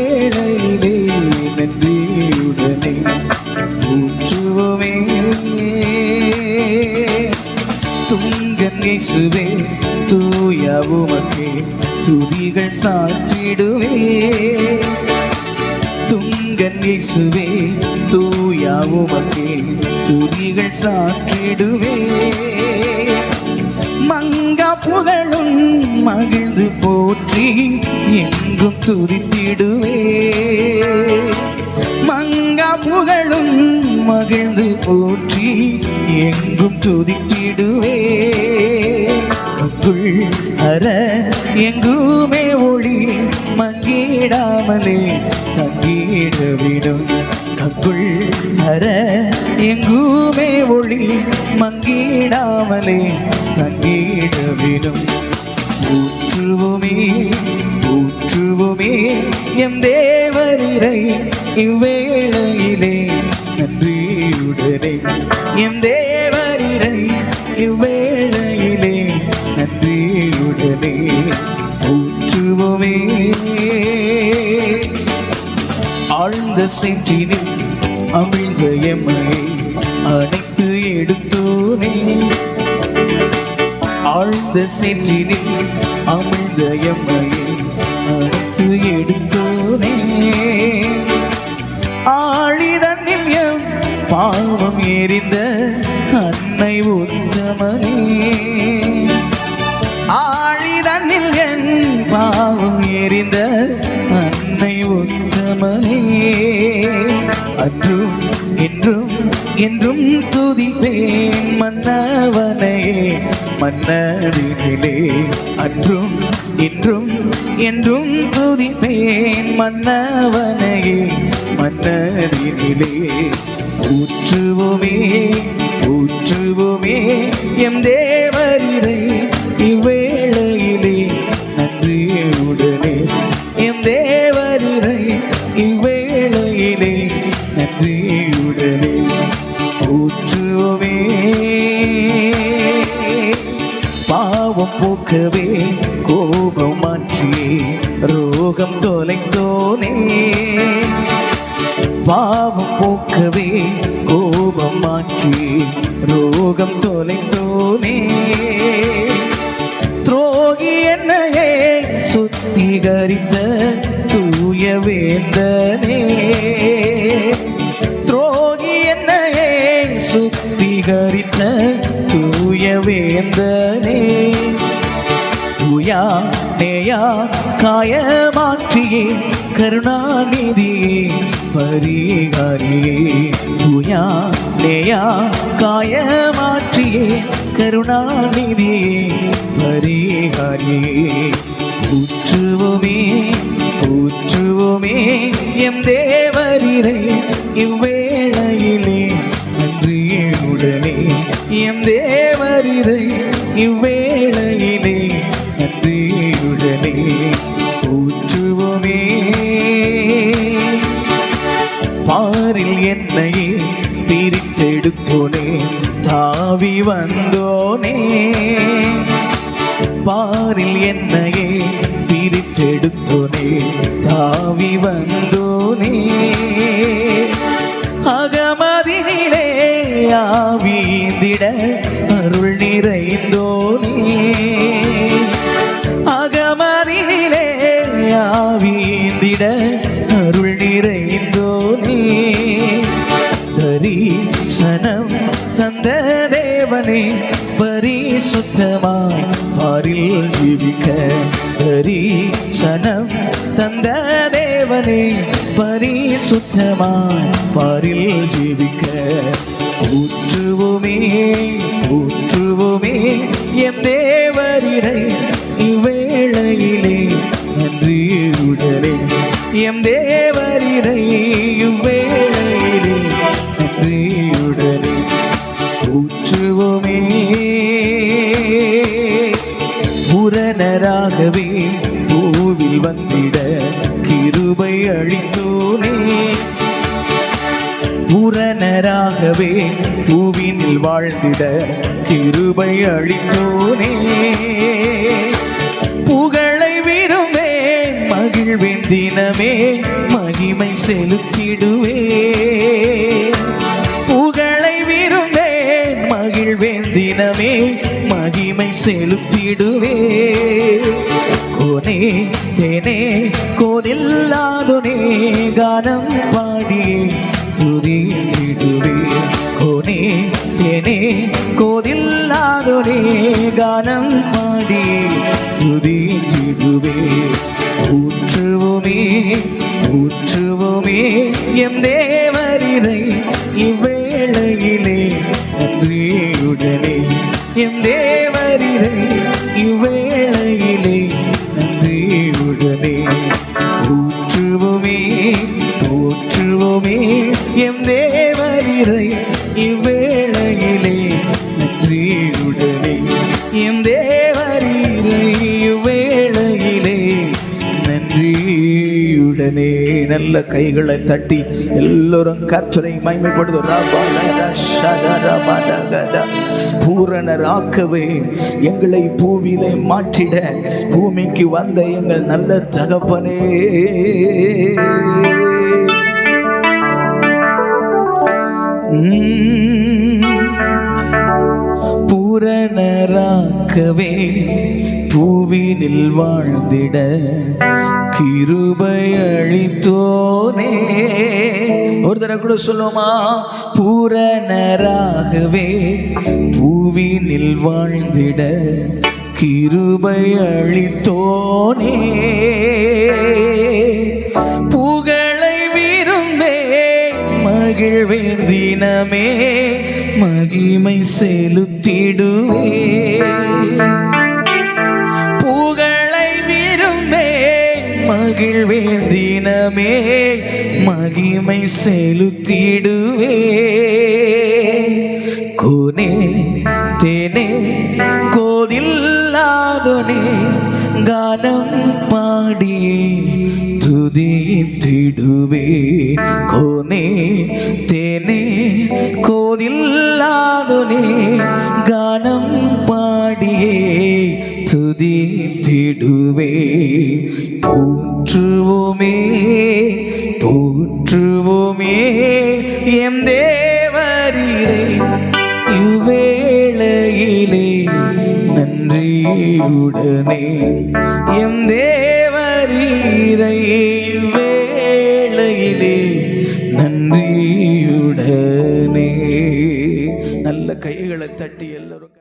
இவ்வேளையிலே நன்றியுடனே ஊற்றுவோமே. துங்கன் இயேசுவே தூய உமக்கே துதிகள் சாற்றிடுவே துங்கன் இயேசுவே தூய உமக்கே துதிகள் சாற்றிடுவே மங்கா புகழும் மகிழ்ந்து போற்றி எங்கும் துதித்திடுவே. மங்கா புகழும் மகிழ்ந்து போற்றி எங்கும் துதித்திடுவே. அற எங்குமே ஒளி மங்கிடாமலே தங்கிட விடும். உனக்குள் அற எங்குமே ஒளி மங்கிடாமலே தங்கிடவிடும் ஊற்றுவோமே ஊற்றுவோமே எம் தேவரிரை இவ்வேளையிலே நன்றியுடனே. எம் தேவரிரை இவ்வேளையிலே நன்றியுடனே. ஊற்றுவோமே. ஆழ்ந்த சென்றினில் ஆழ்ந்த சென்றினில் அமிழ்ந்த எம்மையை அழைத்து எடுத்தோனே. ஆழிதன்னில் எம் பாவம் எரிந்த அன்னை உத்தமனே. ஆழிதன்னில் என் பாவம் எரிந்த அன்னை உத்தமனே. அன்றும் இன்றும் என்றும் துதிப்பேன் மன்னவனையே மன்னரிலே அன்றும் இன்றும் என்றும் துதிப்பேன் மன்னவனையே மன்னரிலே ஊற்றுவோமே ஊற்றுவோமே எம் தேவரிரை இவை பாவம் போக்கவே கோபம் மாற்றியே ரோகம் தொலைத்தோனே. பாவம் போக்கவே கோபம் மாற்றி ரோகம் தொலைத்தோனே. துரோகி என்னையே சுத்திகரித்த தூய வேந்தனே. நேயா காயமாற்றியே கருணாநிதியே பரிகாரியே. துயா நேயா காயமாற்றியே கருணாநிதியே பரிகாரியே. ஊற்றுவோமே ஊற்றுவோமே எம் தேவரிலே இவ்வேளையிலே நன்றியுடனே எம் தேவரிலே இவ்வே வந்தோனே பாரில் என்னையே பிரித்தெடுத்தோனே தாவி வந்தோனே. அகமதினிலே ஆவீந்திட அருள் நிறைந்தோனே. அகமதினிலே ஆவீந்திட அருள் நிறைந்தோனே. தரிசனம் தந்த தேவனே பரிசுத்தமாய் பாரில் ஜீவிக்க தரிசனம் தந்த தேவனே பரிசுத்தமாய் பாரில் ஜீவிக்க. ஊற்றுவோமே ஊற்றுவோமே என் தேவரிடை இவ்வேளையிலே நன்றியுடனே எம் தேவரிரை கிருபை அளித்தோனே. உரணராகவே பூவினில் வாழ்ந்திட கிருபை அளித்தோனே. புகழை விரும்பே மகிழ்வின் தினமே மகிமை செலுத்திடுவே புகழை விரும்பே மகிழ்வின் தினமே மகிமை செலுத்திடுவே கோனே தேனே கோதில் கோதில்லாதோனே கானம் பாடி துதித்திடுவே கோனே தேனே கோதில்லாதோனே கானம் பாடி துதித்திடுவே ஊற்றுவோமே ஊற்றுவோமே எம் தேவரினை எம் தேவரினை இவ்வேளையிலே நன்றியுடனே எம் தேவரினை இவ்வேளையிலே நன்றியுடனே நல்ல கைகளை தட்டி எல்லோரும் கற்றுரை மைமைப்படுது பூரணராக்கவே எங்களை பூவிலே மாற்றிட. பூமிக்கு வந்த எங்கள் நல்ல தகப்பனே. பூரணராக்கவே பூவினில் வாழ்ந்திட கிருபை அழித்தோனே ஒரு தடவை கூட சொல்லுமா பூரணராகவே பூவினில் வாழ்ந்திட கிருபை அழித்தோனே தினமே மகிமை செலுத்திடுவே. புகழை விரும்பே மகிழ்வே தினமே மகிமை செலுத்திடுவே. கோனே தேனே கோதில்லாதோனே கானம் விடுவே. கோனே தேனே கோதில்லாதோனே கானம் பாடியே துதி திடுவே. போற்றுவோமே போற்றுவோமே எம் தேவரிலே இவ்வேளையிலே நன்றியுடனே எம் தேவரீரை கைகளை தட்டி எல்லோரும்